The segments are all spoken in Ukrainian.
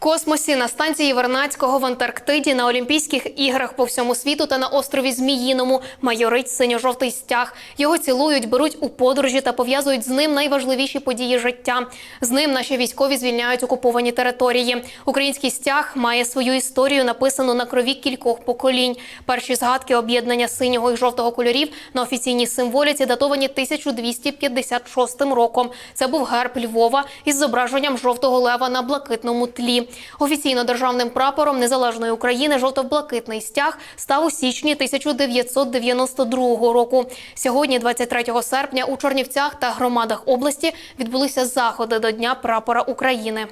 космосі на станції Вернадського в Антарктиді на Олімпійських іграх по всьому світу та на острові Зміїному майорить синьо-жовтий стяг. Його цілують, беруть у подорожі та пов'язують з ним найважливіші події життя. З ним наші військові звільняють окуповані території. Український стяг має свою історію, написану на крові кількох поколінь. Перші згадки об'єднання синього і жовтого кольорів на офіційній символіці датовані 1256 роком. Це був герб Львова із зображенням жовтого лева на блакитному тлі. Офіційно державним прапором незалежної України жовто-блакитний стяг став у січні 1992 року. Сьогодні, 23 серпня, у Чорнівцях та громадах області відбулися заходи до Дня прапора України.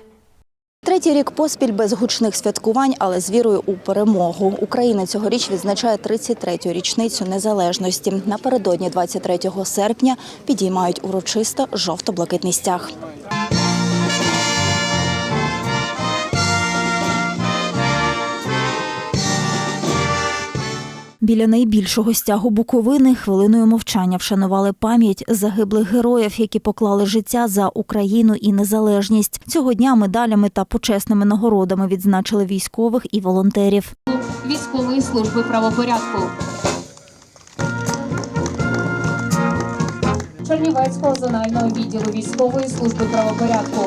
Третій рік поспіль без гучних святкувань, але з вірою у перемогу. Україна цьогоріч відзначає 33-ю річницю незалежності. Напередодні 23 серпня підіймають урочисто жовто-блакитний стяг. Біля найбільшого стягу Буковини хвилиною мовчання вшанували пам'ять загиблих героїв, які поклали життя за Україну і незалежність. Цього дня медалями та почесними нагородами відзначили військових і волонтерів. військової служби правопорядку. Чернівецького зонального відділу військової служби правопорядку.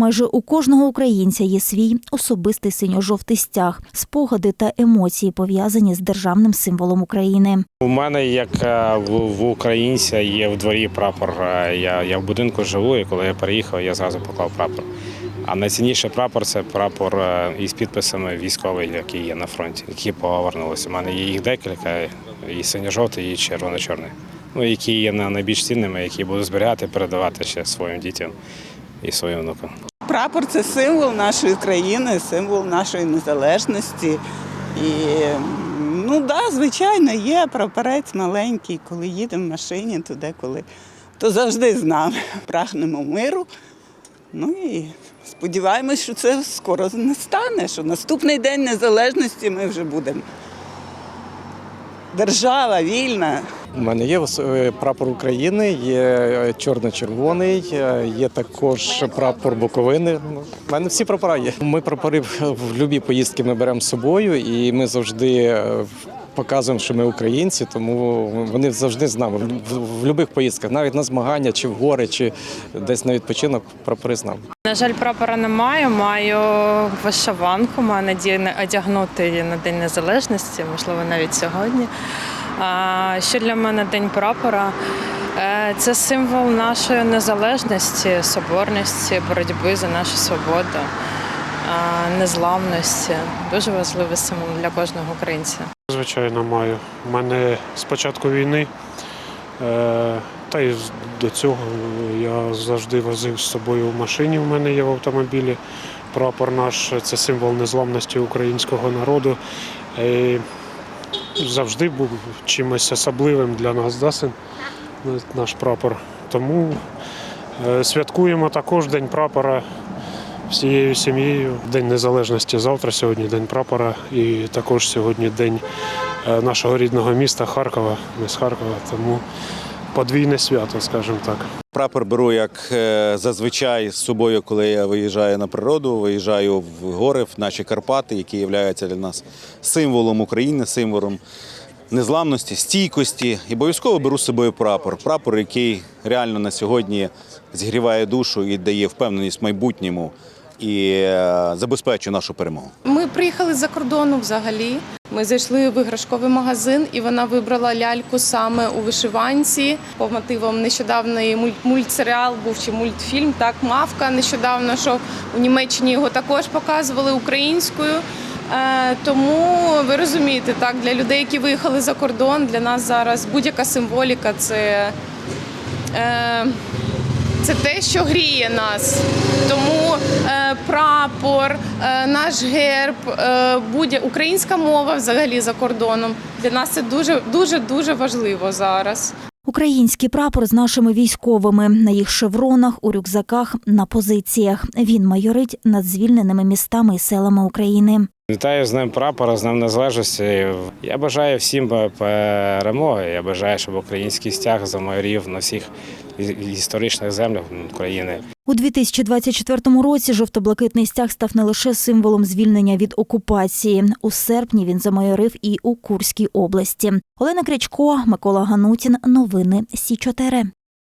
Майже у кожного українця є свій особистий синьо-жовтий стяг, спогади та емоції пов'язані з державним символом України. У мене, як е, в, українця, є в дворі прапор. Е, Я, я в будинку живу, і коли я переїхав, я зразу поклав прапор. А найцінніший прапор це прапор е, із підписами військових, які є на фронті, які повернулися. У мене є їх декілька, і синьо-жовтий, і червоно-чорний. Ну, які є найбільш цінними, які буду зберігати, передавати ще своїм дітям і своїм внукам. Прапор це символ нашої країни, символ нашої незалежності. І ну да, звичайно, є прапорець маленький, коли їдемо в машині туди, коли то завжди з нами. Прагнемо миру. Ну і сподіваємось, що це скоро не стане, що наступний день незалежності ми вже будемо. Держава вільна. У мене є е, прапор України, є е, чорно-червоний, е, є також прапор Буковини. У мене всі прапора є. Ми прапори в любі поїздки ми беремо з собою, і ми завжди показуємо, що ми українці, тому вони завжди з нами в, будь-яких поїздках, навіть на змагання, чи в гори, чи десь на відпочинок, прапори з нами. На жаль, прапора не маю. Маю вишиванку, маю надію одягнути на День Незалежності, можливо, навіть сьогодні. Що для мене День прапора? Е, Це символ нашої незалежності, соборності, боротьби за нашу свободу, незламності. Дуже важливий символ для кожного українця. Звичайно, маю. У мене з початку війни, е, та й до цього я завжди возив з собою в машині. У мене є в автомобілі. Прапор наш це символ незламності українського народу. Завжди був чимось особливим для нас, да, син? наш прапор. Тому е, святкуємо також День прапора всією сім'єю. День Незалежності завтра, сьогодні День прапора і також сьогодні День е, нашого рідного міста Харкова. Ми з Харкова, тому подвійне свято, скажімо так. Прапор беру як е, зазвичай з собою, коли я виїжджаю на природу, виїжджаю в гори, в наші Карпати, які являються для нас символом України, символом незламності, стійкості. І обов'язково беру з собою прапор. Прапор, який реально на сьогодні зігріває душу і дає впевненість в майбутньому і е, забезпечує нашу перемогу. Ми приїхали з-за кордону взагалі. Ми зайшли в іграшковий магазин, і вона вибрала ляльку саме у вишиванці. По мотивам нещодавний мульт- мультсеріал був чи мультфільм. Так, мавка нещодавно, що у Німеччині його також показували українською. Е, тому ви розумієте, так для людей, які виїхали за кордон, для нас зараз будь-яка символіка це. Е, це те, що гріє нас. Тому е, прапор, е, наш герб, е, будь українська мова взагалі за кордоном. Для нас це дуже дуже дуже важливо зараз. Український прапор з нашими військовими на їх шевронах, у рюкзаках, на позиціях. Він майорить над звільненими містами і селами України. Вітаю з Днем прапора, з Днем Незалежності. Я бажаю всім перемоги. Я бажаю, щоб український стяг замайорів на всіх історичних землях України. У 2024 році жовто-блакитний стяг став не лише символом звільнення від окупації. У серпні він замайорив і у Курській області. Олена Крячко, Микола Ганутін. Новини Сі 4